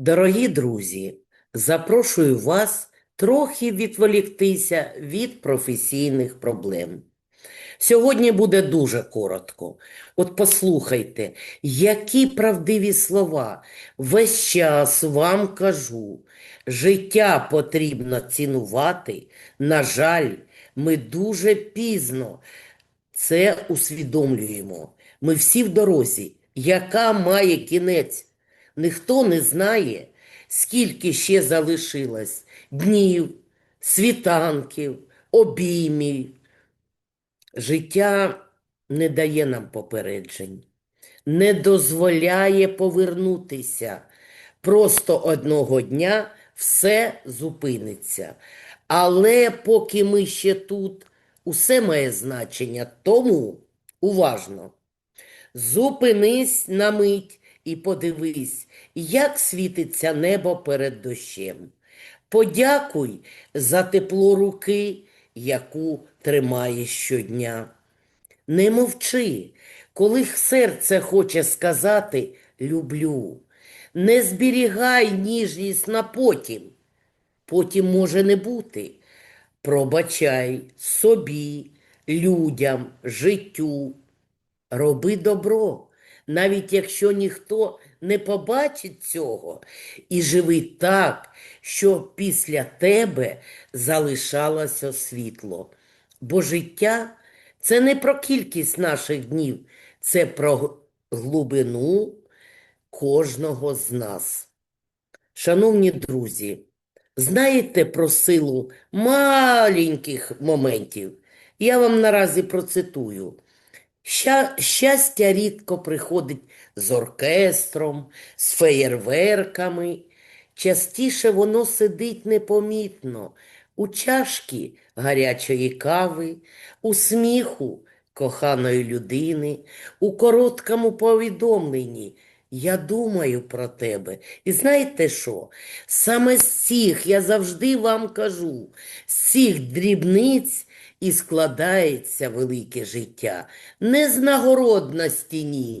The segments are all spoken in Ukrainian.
Дорогі друзі, запрошую вас трохи відволіктися від професійних проблем. Сьогодні буде дуже коротко. От послухайте, які правдиві слова. Весь час вам кажу, життя потрібно цінувати. На жаль, ми дуже пізно це усвідомлюємо. Ми всі в дорозі, яка має кінець. Ніхто не знає, скільки ще залишилось днів, світанків, обіймів. Життя не дає нам попереджень, не дозволяє повернутися. Просто одного дня все зупиниться. Але поки ми ще тут, усе має значення. Тому уважно. Зупинись на мить і подивись, як світиться небо перед дощем. Подякуй за тепло руки, яку тримаєш щодня. Не мовчи, коли серце хоче сказати люблю. Не зберігай ніжність на потім. Потім може не бути. Пробачай собі, людям, життю. Роби добро, навіть якщо ніхто не побачить цього, і живи так, щоб після тебе залишалося світло. Бо життя це не про кількість наших днів, це про глибину кожного з нас. Шановні друзі, знаєте про силу маленьких моментів? Я вам наразі процитую. Ща- Щастя рідко приходить з оркестром, з феєрверками. Частіше воно сидить непомітно у чашки гарячої кави, у сміху коханої людини, у короткому повідомленні. Я думаю про тебе. І знаєте що? Саме з цих, я завжди вам кажу, з цих дрібниць і складається велике життя. Не з нагород на стіні,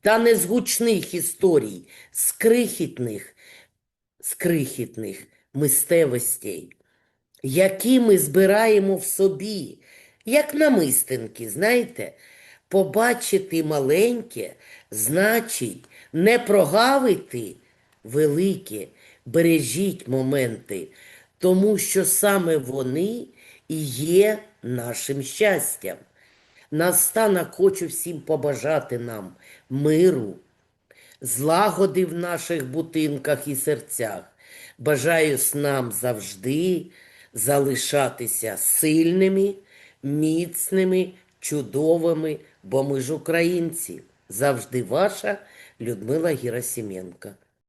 та не з гучних історій, з крихітних, з крихітних мистевостей, які ми збираємо в собі, як намистинки, знаєте, побачити маленьке значить не прогавити велике, бережіть моменти, тому що саме вони і є нашим щастям. Настанок хочу всім побажати нам миру, злагоди в наших будинках і серцях. Бажаю нам завжди залишатися сильними, міцними, чудовими, бо ми ж українці. Завжди ваша Людмила Герасименко.